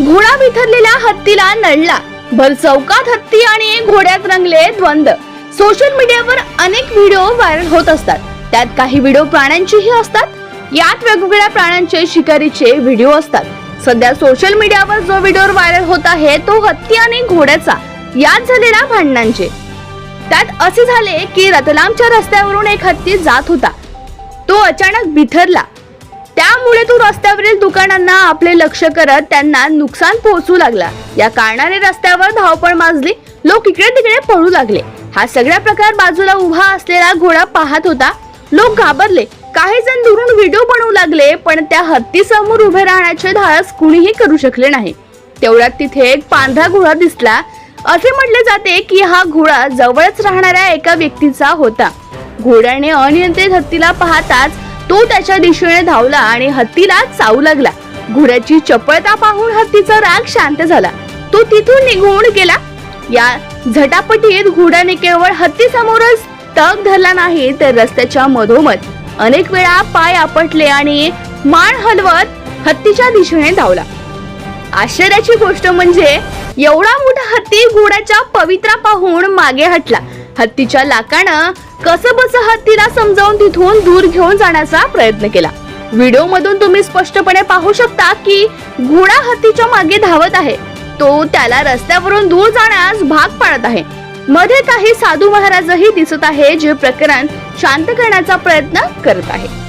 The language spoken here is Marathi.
घोडा बिथरलेल्या हत्तीला नळला भर चौकात हत्ती आणि घोड्यात रंगले द्वंद्व सोशल मीडियावर अनेक व्हिडिओ व्हायरल होत असतात. त्यात काही व्हिडिओ प्राण्यांचेही असतात. यात वेगवेगळ्या प्राण्यांचे शिकारीचे व्हिडिओ असतात. सध्या सोशल मीडियावर जो व्हिडिओ व्हायरल होत आहे तो हत्ती आणि घोड्याचा. यात झालेल्या भांडणांचे. त्यात असे झाले की रतलामच्या रस्त्यावरून एक हत्ती जात होता. तो अचानक बिथरला. त्यामुळे तो रस्त्यावरील दुकानांना आपले लक्ष करत त्यांना नुकसान पोहोचू लागला. या कारणाने रस्त्यावर धावपळ माजली लोक इकडे तिकडे पळू लागले. हा सगळा प्रकार बाजूला उभा असलेला घोडा पाहत होता. लोक घाबरले. काही जण दुरून व्हिडिओ बनवू लागले पण त्या हत्ती समोर उभे राहण्याचे धाडस कुणीही करू शकले नाही. तेवढ्यात तिथे एक पांढरा घोडा दिसला. असे म्हटले जाते की हा घोडा जवळच राहणाऱ्या एका व्यक्तीचा होता. घोड्याने अनियंत्रित हत्तीला पाहताच तो त्याच्या दिशेने धावला आणि हत्तीला चावू लागला. घोड्याची चपळता पाहून हत्तीचा राग शांत झाला. तो तिथून निघून गेला. या झटापटीत घोड्याने केवळ हत्ती समोरच तग धरला नाही तर रस्त्याच्या मधोमध अनेक वेळा पाय आपटले आणि मान हलवत हत्तीच्या दिशेने धावला. आश्चर्याची गोष्ट म्हणजे एवढा मोठा हत्ती घोड्याच्या पवित्रा पाहून मागे हटला. हत्तीच्या लाकानं कसं बस हत्तीला समजावून तिथून दूर घेऊन जाण्याचा प्रयत्न केला. व्हिडिओ मधून तुम्ही स्पष्टपणे पाहू शकता की घोडा हत्तीच्या मागे धावत आहे. तो त्याला रस्त्यावरून दूर जाण्यास भाग पाडत आहे. मध्ये काही साधू महाराजही दिसत आहे जे प्रकरण शांत करण्याचा प्रयत्न करत आहे.